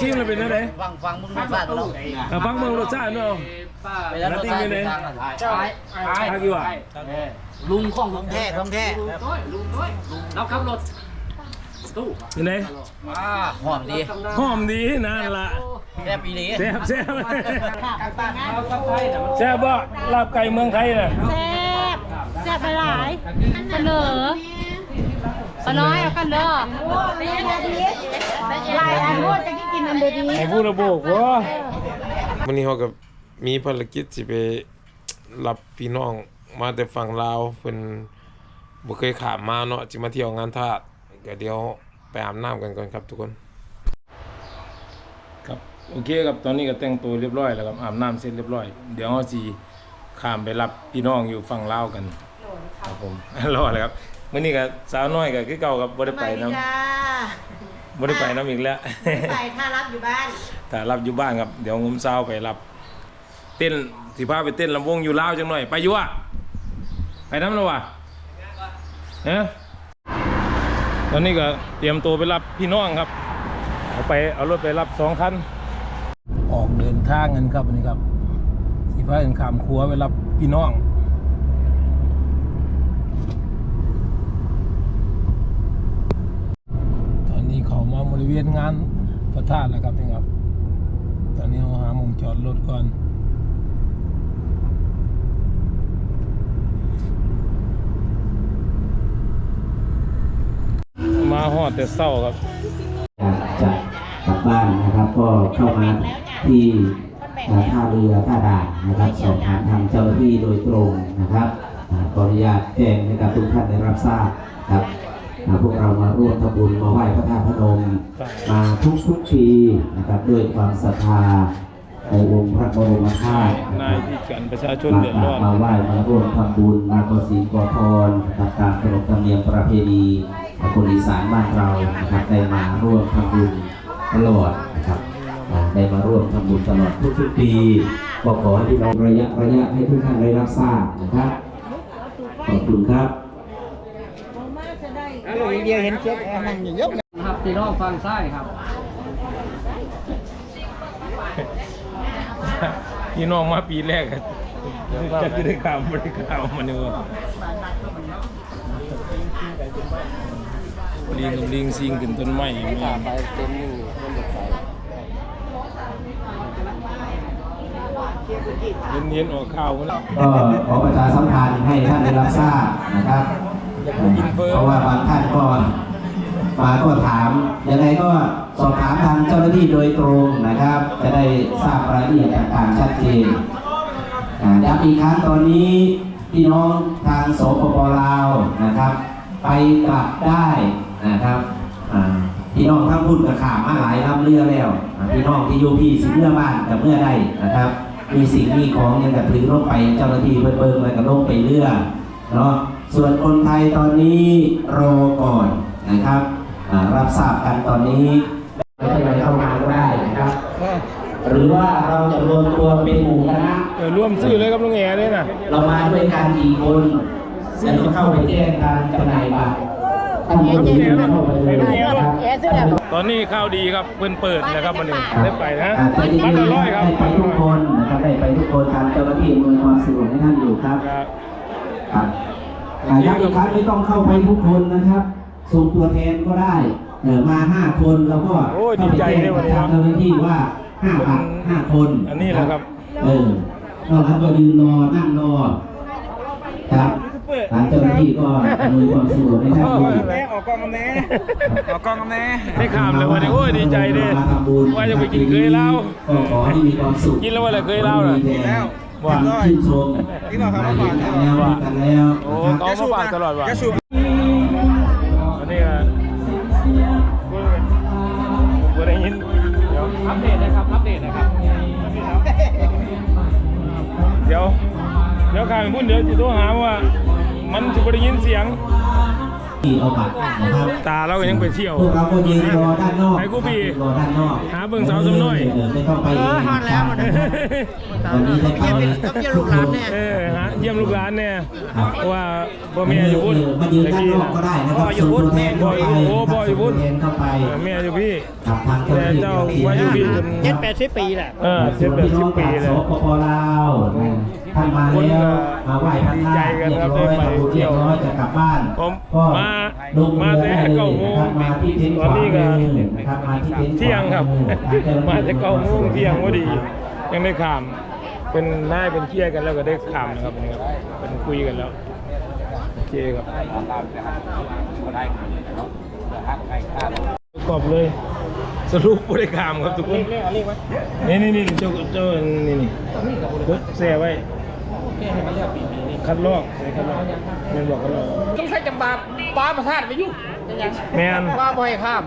ชิมแล้วเป็นยังไงฟังฟังมึงรสชาติเราอะฟังเมืองรสชาติเนาะไปแล้วรสชาติเป็นทางไหนใช่ทางกี่วะลุงข้องของแท้ของแท้ลุงด้วยเราขับรถตู้ยังไงอ่าหอมดีหอมดีนั่นละแซ่บปีนี้แซ่บแซ่บเราขับไทยแต่มันแซ่บบ่ลาบไก่เมืองไทยน่ะแซ่บแซ่บไปหลายเสนอ ปลาน้อยเอากันเด้อลายอันนู้นจะกินอันเดียวนี้ให้ผู้ระบุว่าวันนี้เขากับมีภารกิจสิไปรับพี่น้องมาแต่ฝั่งลาวเพิ่นบ่เคยขามมาเนาะจิมาเที่ยวงานทาสก็เดี๋ยวไปอาบน้ำกันก่อนครับทุกคน ครับโอเคครับตอนนี้ก็แต่งตัวเรียบร้อยแล้วครับอาบน้ำเสร็จเรียบร้อย เดี๋ยวเราสิข้ามไปรับพี่น้องอยู่ฝั่งลาวกันครับผมรอเลยครับ มื้อนี้ก็สาวน้อยก็คือเก่าครับบ่ได้ไปนํบ่ได้ไปนํอีกแล้วใส่ถ้ารับอยู่บ้านถ้ารับอยู่บ้านครับเดี๋ยวงมเช้าไปรับ เต้นสิพาไปเต้นลำวงอยู่ลาวจังหน่อยไปอยู่อะไปน้ำแล้ววะฮะตอนนี้ก็เตรียมตัวไปรับพี่น้องครับเอาไปเอารถไปรับสองคันออกเดินทางกันครับวันนี้ครับสิพากันขามครัวไปรับพี่น้อง ตอนนี้ เขามาบริเวณงานพระธาตุแล้วครับนี่ครับ ตอนนี้เราหามุมจอดรถก่อนมาหอดแต่เศร้าครับกจะกลับบ้านนะครับก็เข้ามาที่ท่าเรือท่าด่านนะครับสอบถามทางเจ้าหน้าที่โดยตรงนะครับขออนุญาตแจ้งให้กับทุกท่านได้รับทราบครับ พวกเรามาร่วมทำบุญมาไหว้พระธาตุพนม มาทุกทุกๆปีนะครับด้วยความศรัทธาในองค์พระบรมธาตุนะนายครับที่กันประชาชนมาเดือดร้อนมาไหว้มาร่วมทำบุญมาขอศีลขอพรนะครับตามขนบธรรมเนียมประเพณีของคนอีสานบ้านเรานะครับได้มาร่วมทำบุญตลอดนะครับอ่าได้มาร่วมทำบุญตลอดทุกๆปีก็ขอให้พี่น้องระยะระยะให้ทุกท่านได้รับทราบนะครับขอบคุณครับ ครับพี่น้องฟังซ้ายครับพี่น้องมาปีแรกอะจะได้ข่าวไม่ได้ข่าวมาเนี่ยลิงกับลิงซิงขึ้นต้นไม้มีเย็นเย็นๆออกข้าวกันแล้วก็ขอประชาสัมพันธ์ให้ท่านได้รับทราบนะครับ เพราะว่าบางท่านก็มาก็ถามยังไงก็สอบถามทางเจ้าหน้าที่โดยตรงนะครับ จะได้ทราบรายละเอียดต่างๆชัดเจนย้ำอีกครั้งตอนนี้พี่น้องทางสปปลาวนะครับ ไปกลับได้นะครับพี่น้องทั้งพุ่นกับขามาหลายลำเรือแล้วพี่น้องที่อยู่พี่สิเมื่อบ้านกับเมื่อได้นะครับ มีสิ่งมีของยังกับถือลงไปเจ้าหน้าที่เบิ่งเบิ่งแล้วก็ลงไปเรือเนาะ ส่วนคนไทยตอนนี้รอก่อนนะครับอ่ารับทราบกันตอนนี้ไม่เป็นไรเข้ามาก็ได้นะครับ หรือว่าเราจะรวมตัวเป็นหมู่คณะเออร่วมซื้อเลยครับลุงแอ๋เลยนะเรามาด้วยกันกี่คนแล้วก็เข้าไปแจ้งการจำหน่ายบัตรท่านผู้ถือเข้าไปเลยนะครับตอนนี้ข้าวดีครับเพิ่นเปิดนะครับวันนี้ได้ไปนะอาจจะบัตรละร้อยครับได้ไปทุกคนนะครับได้ไปทุกคนทางเจ้าหน้าที่อำนวยความสะดวกให้ท่านอยู่ครับครับครับอ่า ย้ำอีกครั้งไม่ต้องเข้าไปทุกคนนะครับ ส่งตัวแทนก็ได้เออมาห้าคนแล้วก็โอ้ยเข้าไปดีใจแจ้งเลยวักับนนี้ทางเจ้าหน้าที่ว่าห้าบัตรห้าคนอันนี้แหละครับ เออเรารับก็ยืนรอนั่งรอครับทางเจ้าหน้าที่ก็อำนวยความสะดวกให้ท่านอยู่ออกกล้องกันแน่ออกกล้องกันแน่ไม่ขามเลยวันนี้โอ้ยดีใจดิมาทำบุญว่าจะไปกินเคยเล่าก็ขอให้มีความสุขกินแล้วว่าอะไรเคยเล่าน่ะมีแต่ ว่าชื่นชมมาเห็นกันแล้วรู้กันแล้วโอ้นะครับเขามาฝากตลอดว่ะยาสูบอันนี้ก็กูได้ยินเดี๋ยวอัปเดตนะครับอัปเดตนะครับเดี๋ยวเดี๋ยวขางพุ่นเดี๋ยวจะโทรหาว่า มันจะบ่ได้ยินเสียง ที่เอาบัตรนะครับตาเราก็ยังไปเที่ยวพวกเราก็ยืนรอด้านนอกไปกูบีรอด้านนอกหาเบิ่งสาวสำน้อยเไม่ต้องไปเองนะครับวันนี้ได้ไปทุกคนเออฮะเยี่ยมลูกหลานเนี่ยเพราะว่าพ่อแม่อยู่พุ่นมายืนด้านนอกก็ได้นะครับส่งตัวแทนเข้าไปโอ้พ่ออยู่พุ่นส่งตัวแทนเข้าไปเออแม่อยู่พี่กับทางเจ้าหแต่น้าที่เจ้าที่ว่าอยู่พี่จนเจ็ดแปดสิบปีแหละเออเจ็ดแปดสิบปีเลยสปปลาวท่านมาแล้วมาไหว้พระธาตุเรียบร้อยทำบุญเรียบร้อยจะกลับบ้านผมก็มาลงมาเรือแต่ได้เลเก้ายโมงนะครับมาที่เต็นท์ตอนนี้ก็ขวามือนะครับมาที่เต็นท์เที่ยงครับขวมือทงเจ้หน้มาที่จะเก้าโมงเที่ยงพอดี ยังได้ขาม เป็นนายเป็นเคียกันแล้วก็ได้ขามนะครับนี่ครับเป็นคุยกันแล้วโอเคครับตอบเลยสรุปบริขามครับทุกคนนี่นี่นี่เจ้าเจ้านี่นี่ กดแซ่ไว้คัดลอกใส่คัดลอกแม่นบอกคัดลอก ต้องใช้จำบาปลาประทาดไปยุ่งแมนปลาบ่อยข้าม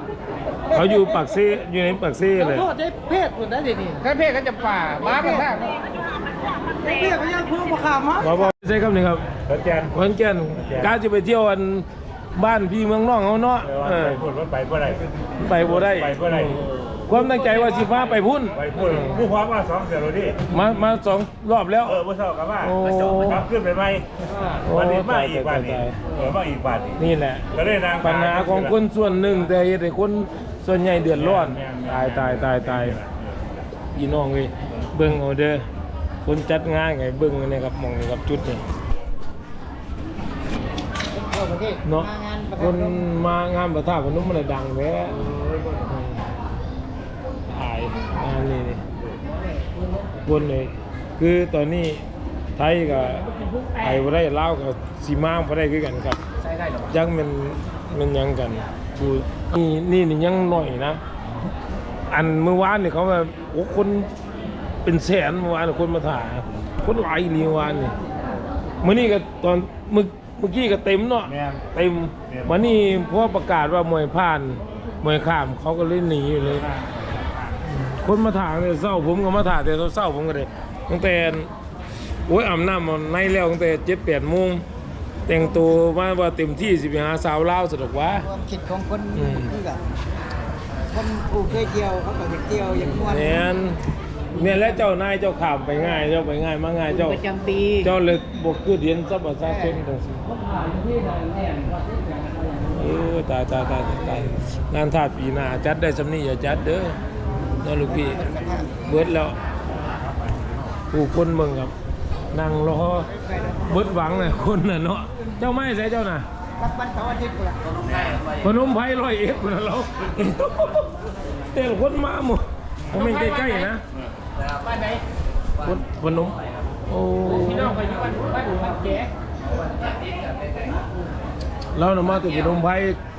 เขาอยู่ปากซี่อยู่ในปากซี่เลย โทษได้เพศคุณได้ดินี่แค่เพศก็จะป่าปลาประทาดเพศก็ยังเพิ่งมาข้ามฮะบอบอใช่ครับนี่ครับขอนแก่นขอนแก่นกล้าจะไปเที่ยวอันบ้านพี่เมืองน้องเขาเนาะเออพูดว่าไปเมื่อไรไปบ่ได้ ไปเมื่อไร ความตั้งใจว่าสิพาไปพุ่น ไปพูดผู้พร้อมมาสองเสือโรดี้มามาสองรอบแล้ว เออเมื่อเช้ากับว่าโอ้กลับขึ้นไปไหมโอ้วันนี้มาอีกตายบ้านนี้ตายเออมาอีกบ้านนี้นี่แหละก็ได้นางปัญหาของคนส่วนหนึ่งแต่เหตุให้คนส่วนใหญ่เดือดร้อนตายตายตายตายพี่น้องเว้ยเบิ่งเอาเด้อคนจัดงานไงเบิ่งอันนี่ครับมองนี่ครับจุดนี่เนาะคนมางานประทาพนมมันเลยดังแท้ถ่ายงานนี่นี่ คนเลย คือตอนนี้ไทยกับไทยบ่ได้ลาวกับสีมางบ่ได้คือกันครับ ยังมันมันยังกันกูนี่นี่นี่ยังหน่อยนะ อันเมื่อวานนี่เขาแบบโอ้คนเป็นแสนเมื่อวานคนมาถ่ายคนหลายอีหลีเมื่อวานนี่เมื่อนี้ก็ตอนเมื่อเมื่อกี้ก็เต็มเนาะแม่นเต็มวันนี้พอประกาศว่ามวยผ่านมวยข้ามเขาก็เล่นหนีอยู่เลย คนมาถ่ายแต่เศร้าผมก็มาถ่ายแต่เศร้าผมก็เลยตั้งแต่โอ้ยอาบน้ำมาในแล้วตั้งแต่เจ็ดแปดโมงแต่งตัวมาว่าเต็มที่สิไปหาสาวลาวสะดอกวะความคิดของคนอืมคือกันคนกูเคยเที่ยวเขาก็อยากเที่ยวอยากนวดแมนเนี่ยและเจ้านายเจ้าข่ามไปง่ายเจ้าไปง่ายมาง่ายเจ้าประจำปีเจ้าเลยบกคือเดียนซับประชาชนจังสิเออตายตายตายตายตายงานทาสปีหน้าจัดได้สำนี่อย่าจัดเด้อ เนาะลูกพี่เบิดแล้วผู้คนเมืองครับนั่งรอเบิดหวังเลยคนน่ะเนาะเจ้าไม่ใช่เจ้าน่ะรับวันเสาร์อาทิตย์กูละพนมไพร้อยเอ็ดนะเราเต่ลคนมาหมดผมเป็นใกล้ๆนะบ้านไหนคนพนมโอ้พี่น้องก็อยู่บ้านบ้านบ้านแก่ เราน่ะมาถึงพนมไพร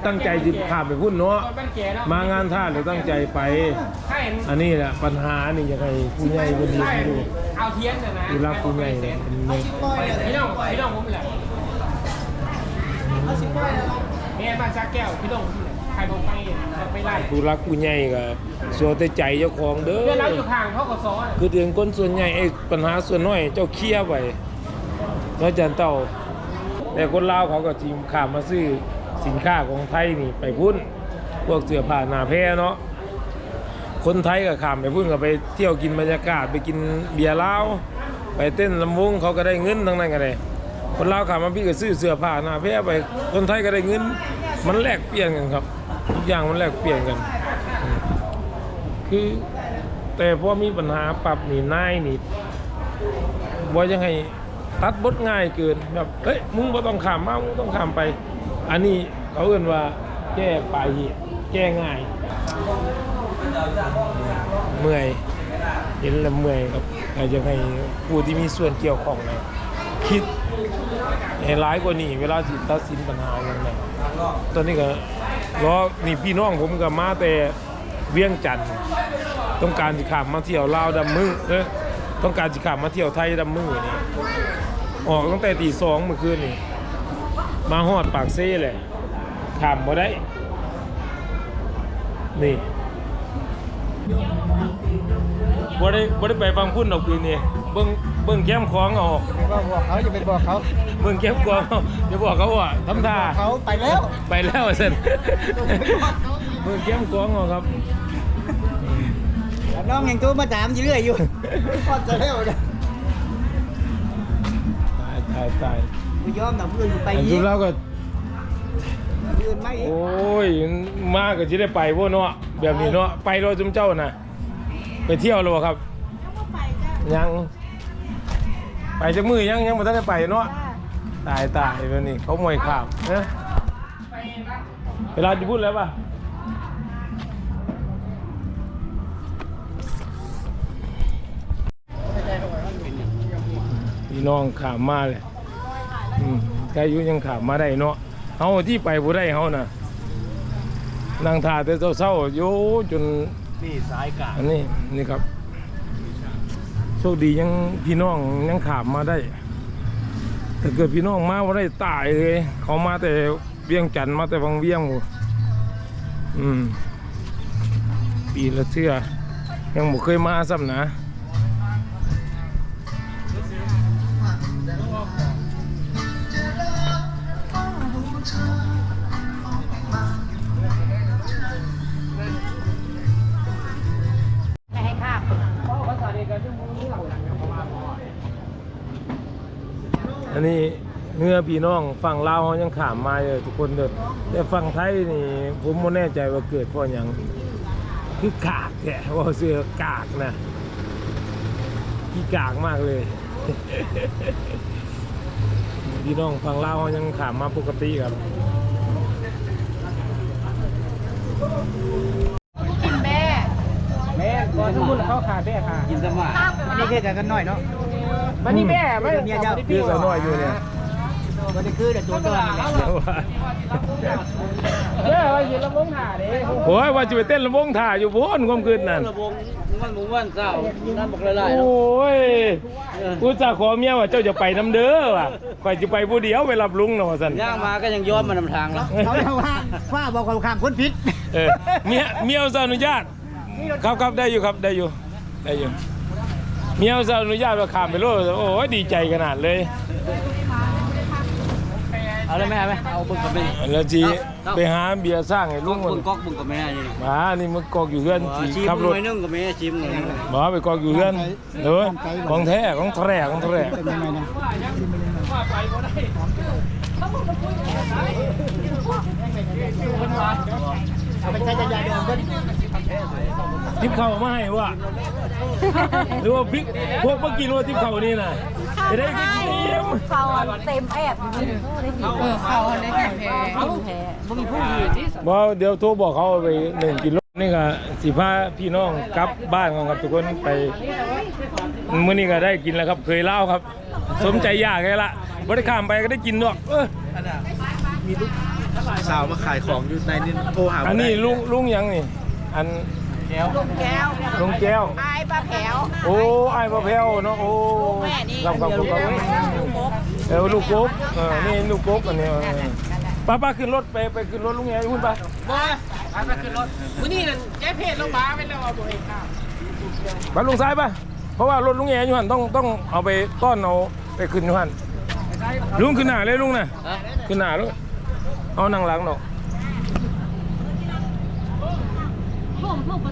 ตั้งใจจะข้ามไปพุ่นเนาะบ้านแก่เนาะมางานท่าหรือตั้งใจไปใช่อันนี้แหละปัญหานี่ยังไงผู้ใหญ่คนดีที่ดูเอาเทียนน่ะนะผู้รักผู้ใหญ่เนี่ยเป็นไงพี่น้องพี่น้องผมแหละเอาสิบร้อยแล้วแม่บ้านชักแก้วพี่น้องผมแหละใครบอกไปไปไล่ผู้รักผู้ใหญ่ก็สัวแต่ใจเจ้าของเด้เพื่อนเราออยู่ข้างเขาก็ซ้อนคือเดือนคนส่วนใหญ่ไอ้ปัญหาส่วนน้อยเจ้าเคลียร์ไว้แล้วจันเต้า แต่คนลาวเขาก็จีมขามมาซื้อสินค้าของไทยนี่ไปพุ่นพวกเสื้อผ้าหนาแพรเนาะคนไทยก็ขามไปพุ่นก็ไปเที่ยวกินบรรยากาศไปกินเบียร์ลาวไปเต้นลำวงเขาก็ได้เงินทั้งนั้นก็ได้คนลาวขามมาพี่ก็ซื้อเสื้อผ้าหนาแพรไปคนไทยก็ได้เงิน มันแลกเปลี่ยนกันครับทุกอย่างมันแลกเปลี่ยนกัน คือแต่พอมีปัญหาปรับนี่นายนี่ว่ายังไง ตัดบทง่ายเกินแบบเอ้ยมึงบ่ต้องขามมามึงต้องขามไป อันนี้เขาเอื่นว่าแก้ปลายเหตุแก้ง่าย เมื่อยเห็นแล้วเมื่อยครับอาจจะให้ผู้ที่มีส่วนเกี่ยวข้องเนี่ยคิดให้ร้ายกว่านี้เวลาสิตัดสินปัญหาอย่างไรตอนนี้ก็รอนี่พี่น้องผมก็มาแต่เวียงจันทน์ต้องการสิขามมาเที่ยวลาวดำมือเออต้องการสิขามมาเที่ยวไทยดำมือนี่ ออกตั้งแต่ตีสองเมื่อคืนนี่ มาฮอดปากเซ่เลยขามมาได้ นี่บ่ได้บ่ได้ไปฟังพุ่นดอกปีนี้เบิ่งเบิ่งแก้มของเอาก็บอกเขาจะไปบอกเขาเบิ่งแก้มของเอาอย่าบอกเขาว่าทำท่าเขาไปแล้ว ไปแล้วเส้นเบิ่งแก้มของเอาครับน้องยังตัวมาตามอยู่เรื่อยอยู่พอจะแล้วนะตายตายตายไม่ยอมนะเพื่อนไปอันอีสุกดแล้วก็ เพื่อนไม่อีกโอ้ย มาก็สิได้ไปบ่เนาะแบบนี้เนาะไปรอจุมเจ้าน่ะ ไปเที่ยวแล้วบ่ครับยัง ไปจักมือยังยังบ่ทันได้ไปเนาะตายตายแบบนี้เขามวยข้ามเนะเวลาจะพูดแล้วป่ะพี่น้องขามมาเลย อืมใครอายุยังขามมาได้เนาะเฮาที่ไปบ่ได้เฮาน่ะนั่งท่าแต่เศร้าๆอยู่จนนี่สายกลางอันนี้นี่ครับ โชคดียังพี่น้องยังขามมาได้ถ้าเกิดพี่น้องมาว่าได้ตายเลย เขามาแต่เวียงจันทน์มาแต่วังเวียงหมดอืมปีละเทื่อยังบ่เคยมาซ้ำนะ อันนี้เมื่อพี่น้องฝั่งลาวเขายังขามมาเลยทุกคนเด้อแต่ฝั่งไทยนี่ผมไม่แน่ใจว่าเกิดเพราะยังคือ กากแกว่าเสือกากนะขี้กากมากเลยพี่น้องฝั่งลาวเขายังขามมาปกติครับ อนสมมุติเขาขาดแม่ขากินสมาอันนี้แค่กันหน่อยเนาะมันนี่แม่ไม่เมียเจ้าคือสาวน้อยอยู่เนี่ยวันนี้คือแต่ตัวตัวนี่เดี๋ยวว่าเด้อว่าสิลำวงหาเด้โอ้ยว่าจะไปเต้นลำวงถ่าอยู่พ้นความคืนนั่นระวงมันหมู่บ้านเจ้านั่นบอกหลายๆโอเนาะ้ยกูจะขอเมียว่าเจ้าจะไปน้ำเด้อว่ะข่อยจะไปผู้เดียวไปรับลุงเนาะสันย่างมาก็ยังย้อนมานำทางแล้วเขาเรียกว่าว่าบอกเขาข้ามคนผิดเออเมียเมียจะอนุญาต ครับครับได้อยู่ครับได้อยู่ได้อยู่เมียจะอนุญาตว่าข้ามไปโลดโอ้ยดีใจขนาดเลยเอาเลยไหมเอาไหมเอาบึงกับแม่แล้วจีไปหาเบียร์สร้างให้ลุงมันบึงก๊อกบึงกับแม่นี่มานี่มันกอกอยู่เพื่อนจีชิมขับหรน่ถอยนึงกับแม่ชิมหน่อยนึงบ่ไปกอกอยู่เพื่อนเด้อของแท้ของแท้ของแท้ เป็นยังไงนะเอาไปใช้ยาดองก็ทิปเข่ามาให้วะหรือว่าพริกพวกเมื่อกี้รู้ว่าทิปเข่านี่น่ะจะได้ก็เยี่ยมเขาเต็มแอบอยู่นี่เออเขาได้แพ้แพ้แพ้บ่มีผู้ยืนที่บ่เดี๋ยวโทรบอกเขาไปหนึ่งกิโลนี่ก็สิพาพี่น้องกลับบ้านกันครับทุกคนไปมื้อนี้ก็ได้กินแล้วครับเคยเล่าครับ สมใจอยากเลยละบ่ได้ข้ามไปก็ได้กินดอกเออ สาวมาขายของอยู่ในนี่โทรหาอันนี้ลุงลุงหยังนี่อันแก้วแก้วลุงแก้วไอ้ปลาแผวโอ้ไอ้ายปลาแพรวเนาะโอ้รับกับกับเออลูกกบเออนี่ลูกกบอันนี้เออป้าป้าขึ้นรถไปไปขึ้นรถลุงแง่พุ่นป้าบ่ไปไปขึ้นรถมื้อนี้นั่นแกเพจลงมาไปแล้วเอาบ่ให้ข้ามป้าลงซ้ายป่ะเพราะว่ารถลุงแง่อยู่หันต้องต้องเอาไปต้อนเอาไปขึ้นอยู่หันลุงขึ้นหน้าเลยลุงน่ะขึ้นหน้าลุง เอานั่งหลังเนาะ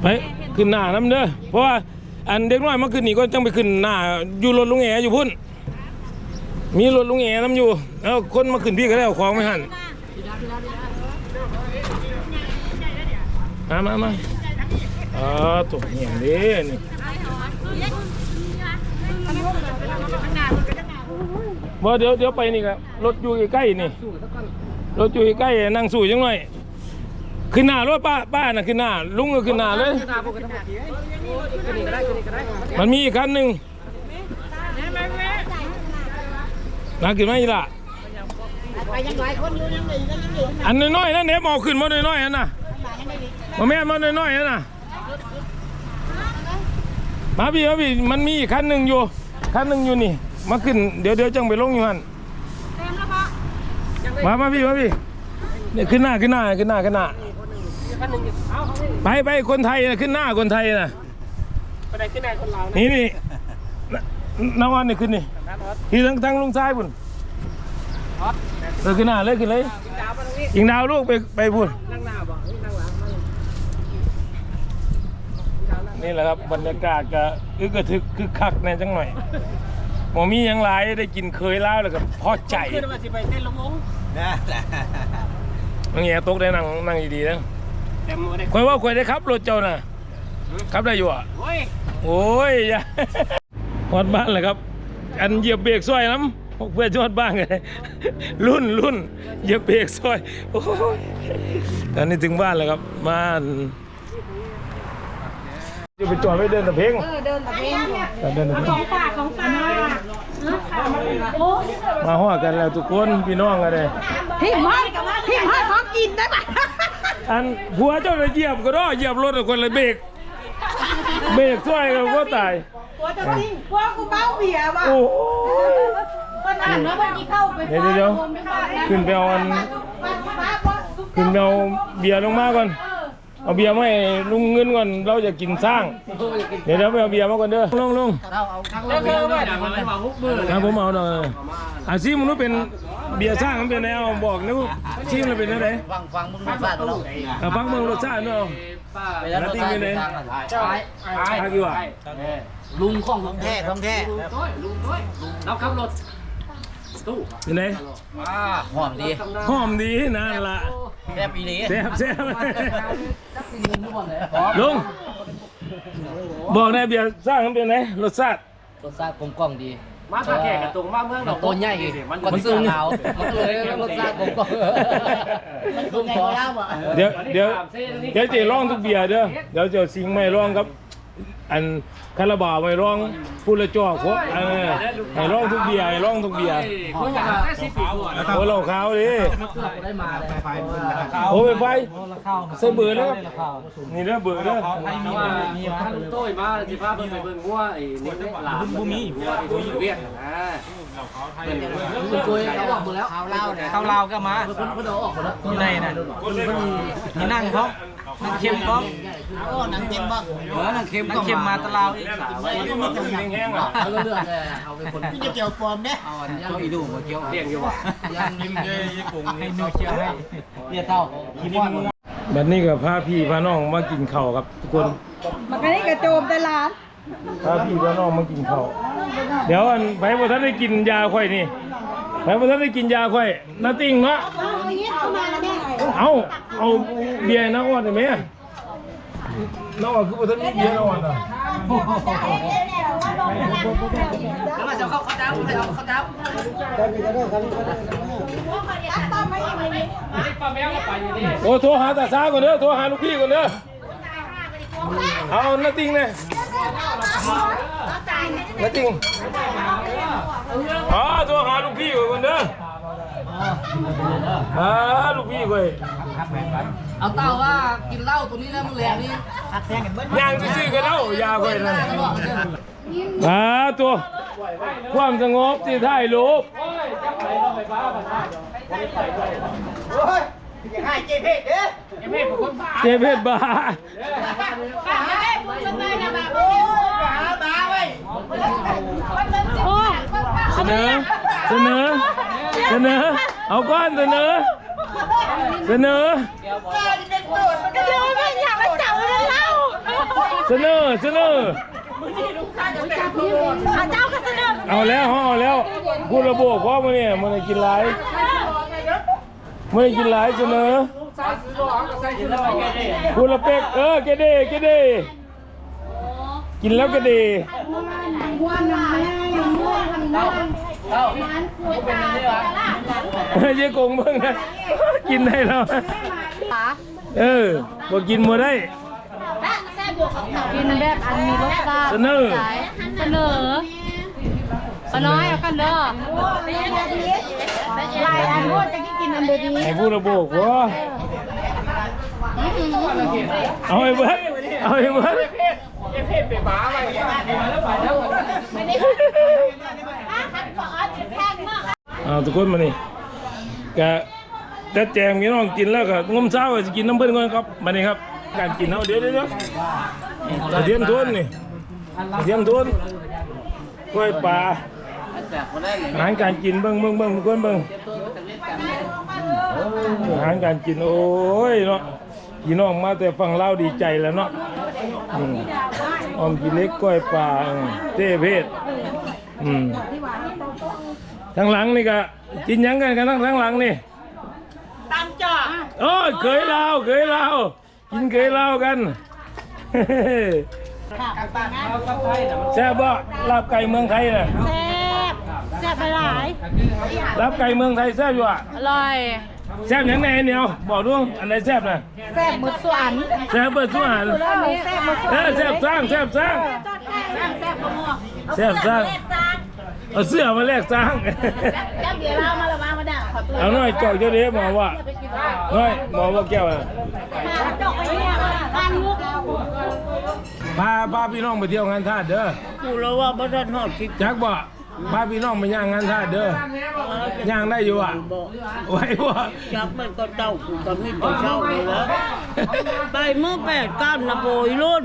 ไปขึ้นหน้าน้ำเด้อเพราะว่าอันเด็กน้อยมาขึ้นนี่ก็จังไปขึ้นหน้าอยู่รถลุงแง่อยู่พุ่นมีรถลุงแง่น้ำอยู่แล้วคนมาขึ้นพี่ก็ได้เอาของไม่หันมามามาเออตกเหี่ยงเด้นี่บ่เดี๋ยวเดี๋ยวไปนี่ครับรถอยู่ใกล้ๆนี่ รถอยู่ใกล้นั่งสู่จังหน่อย ขึ้นหน้ารถป้าป้าน่ะขึ้นหน้าลุงก็ขึ้นหน้าเลย มันมีอีกคันหนึ่งนาขึ้นมาอีกละอันน้อยๆนั่นเนฟเอาขึ้นมาน้อยๆนั่นน่ะมาแม่มาน้อยๆนั่นน่ะมาพี่มาพี่มันมีอีกคันหนึ่งอยู่คันหนึ่งอยู่นี่ มาขึ้นเดี๋ยวเดี๋ยวจังไปลงอยู่หัน มามาพี่มาพี่เนี่ยขึ้นหน้าขึ้นหน้าขึ้นหน้าขึ้นหน้า ไปไปคนไทยนะขึ้นหน้าคนไทยนะไปได้ขึ้นแน่คนเรานะนี่นี่น้องอันนี่ขึ้นนี่ที่ทั้งทั้งลุงซ้ายพุ่นเลยขึ้นหน้าเลยขึ้นเลยดาวมาตรงนี้ยิงดาวลูกไปไปพุ่นนั่งหน้าบ่นั่งหลังนี่แหละครับบรรยากาศก็อึกกระทึกคึกคักแน่จังหน่อย หมอมีหยังหลายได้กินเคยแล้วแล้วก็พอใจขึ้นมาสิไปเต้นลงวงน้องแง่ตกได้นั่งนั่งดีๆนะแต่มือได้คอยว่าคอยได้ขับรถเจ้าน่ะขับได้อยู่อะ โอ้ยโอ้ยอย่า ฮอดบ้านเลยครับ อันเหยียบเบรกซอยน้ำเพื่อนจอดบ้านเลยรุ่นรุ่นเหยียบเบรกซอยโอ้ยตอนนี้ถึงบ้านแล้วครับบ้าน จะไปจอดไว้เดินตะเพ่งเออเดินตะเวนอยู่เดินตะขเพ่องงฝากของฝากโอ้มาฮอดกันแล้วทุกคนพี่น้องกันเลยพี่มอนพี่มอนของกินได้ปะอันผัวเจ้าเลยเหยียบก็ได้เหยียบรถคนเลยเบรกเบรกซอยก็ว่าตายหัวจะทิ้งหัวกูเบ้าเบียร์ว่ะโอ้ยคนอ่านว่าคนที่เข้าไปเดี๋ยวเดี๋ยวขึ้นไปเอาอันขึ้นไปเอาเบียร์ลงมาก่อน เอาเบียร์มาให้ลุงเงินก่อนเราจะกินสร้าง เดี๋ยวเดี๋ยวไปเอาเบียร์มาก่อนเด้อลงลงแล้วเธอว่าดังมันมาฮุกมือนะผมเอาหน่อยอาซีมันรู้เป็นเบียร์สร้างมันเป็นแนวบอกนะชิมมันเป็นอะไรฟังฟังมึงไม่ฟังแล้วอะฟังเมืองรสชาติเนาะไปแล้วแล้วติ้งไปไหนใช่อากี่วะลุงของของแท้ของแท้ลุงด้วยเราขับรถตู้ เป็นไงอ่าหอมดีหอมดีนั่นละแค่ปีนี้แซ่บแซ่บทุกคนเลยลุงบอกในเบียร์สร้างมันเป็นไงรสชาติรสชาติกลมกล่อมดี มาถ้าแก่กับตรงมาเมืองดอกตัวใหญ่มันซึ้งเอามันเลยรสชาติกลมกล่อมลุงขอเดี๋ยวเดี๋ยวเดี๋ยวจะร้องทุกเบียร์เด้อเดี๋ยวจะสิงไม่ร้องครับ อันคาราบาวไม่ร้องพูดละจอกเพราะเออให้ร้องทุกเบียร์ให้ร้องทุกเบียร์คนอยากได้สิบปีก่อนโอ้เราขาวดิได้มาเลยไฟโอ้ไปไฟใส่เบื่อแล้วนี่เด้อเบื่อเด้อแต่ว่าท่านโต้ยมาสิพาเพิ่นไปเบิ่งวัวไอ้นี่หลานบ่มีวัวไอ้ตัวเวียดนะเป็นคุณคุยเขาออกหมดแล้วข้าวเล่าเนี่ยข้าวลาวก็มาเพิ่นเพิ่นเอาออกหมดแล้วอยู่ในน่ะมีนั่งพร้อม นั่งเค็มพร้อมโอ้นังเค็มบ้างเออนั่งเค็มนั่งเค็มมาตะลาวอีกแห้งๆอะเอาเรื่องเลยเอาไปคนนี่จะเกี่ยวฟอร์มเนี่ยเอาอันนี้ไปดูมาเกี่ยวเลี้ยงอยู่ว่ะยังนิ่มเยอะยี่ปุ่งให้นูเชียร์ให้เรียเท่าขี้ม่อนแบบนี้ก็พาพี่พาน้องมากินข้าวครับทุกคนมันก็ได้กระโจมแต่ร้านพาพี่พาน้องมากินข้าวเดี๋ยวอันไปบ่ทันได้กินยาค่อยนี่ ไปบ่ทันได้กินยาค่อยนาติ้งเนาะเอาอย่างนี้เข้ามาแล้วแม่เอาเอาเบียร์น้าอ้วนได้ไหมน้าอ้วนคือบ่ทันมีเบียร์น้าอ้วนอะแล้วมาจะเข้าข้าวจ้าให้เอาข้าวจ้าป้าแมวก็ไปอยู่นี่โอ้โทรหาตาซาก่อนเด้อโทรหาลูกพี่ก่อนเด้อเอานาติ้งเนี่ย นาติ้งอ๋อโทรหาลูกพี่ก่อนเด้ออ่าลูกพี่ก่อนเอาเต้าว่ากินเหล้าตัวนี้แล้วมึงแรงนี่ย่างซื่อๆก็เล่ายาก่อนหนะน้าก็บอกกันอ่าตัวความสงบที่ถ่ายรูปเจเพชรบ้า โอ้ เสนอ เสนอ เสนอ เอาก้อนเสนอ เสนอ ก็เดี๋ยวไม่อยากมาจับเลยเล่าเสนอ เสนอข้าเจ้าก็เสนอเอาแล้วเอาแล้วพูดระบบเพราะมันเนี่ยมันได้กินหลายมันได้กินหลายเสนอพูดละเป็กเออแกเดแกเดกินแล้วแกเดวัน ไหนวันไหนเต้าเป็นยังไงวะเจ๊กงเบิ่งนะ กินได้แล้วเออบ่กินบ่ได้กินแบบอันมีรสชาติเสนอ เสนอปน้อยเอากันเด้อลายอันโคตรจะกินอันเดียวให้พูดระบบว่เอาให้เบิดเอาให้เบิด เอฟเพชรไปบ้าไปแล้วไปแล้วเอาทุกคนมานี่กะจะแจงพี่น้องกินแล้วก็งมเช้าก็จะกินน้ำเบิ้ลก่อนครับมานี่ครับ การกินเอาเดี๋ยวเดี๋ยวเดี๋ยวเทียมทวนนี่เทียมทุนกล้วยปลาอาหารการกินเบิ่งเบิ่งเบิ่งทุกคนเบิ่งอาหารการกินโอ้ยเนาะ พี่น้องมาแต่ฟังเล่าวดีใจแล้วเนาะอืมออมกินเล็กกล้วยปลาอืมเต้เพศอืมทางหลังนี่ก็กินหยังกันกันทั้งทางหลังนี่ ตามจ่อโอ้ยเคยเล่าเคยเล่ากินเคยเล่ากัน แซ่บบ่ลาบไก่เมืองไทยน่ะแซ่บแซ่บไปหลายลาบไก่เมืองไทยแซ่บอยู่อะ อร่อย แซ่บหยังไงเหนียวบอกดูอันไหนแซ่บน่ะแซ่บหมดสวนแซ่บเบิดทุกอันแล้วมีแซ่บหมดสวนเออแซ่บสร้างแซ่บสร้างแซ่บกระหมวกแซ่บสร้างเอาเสื้อมาแลกสร้างแซ่บเดี๋ยวเรามาละมามาด่าขอตัวเอาหน่อยจอกเจ้าเด้หมอว่าน้อยหมอว่าแก้วอะจอกไปเนี่ยบ้านมุกพาพาพี่น้องไปเที่ยวงานทาสเด้อกูแล้วว่าบ่ทันฮอดคิดจักบ่ พาพี่น้องไปย่างงานท่าเด้อย่างได้อยู่อะไหว้บ่จับมันก็เต้ากูก็มีแต่เช้าเลยนะไปเมื่อแปดก้านะโบยรุ่น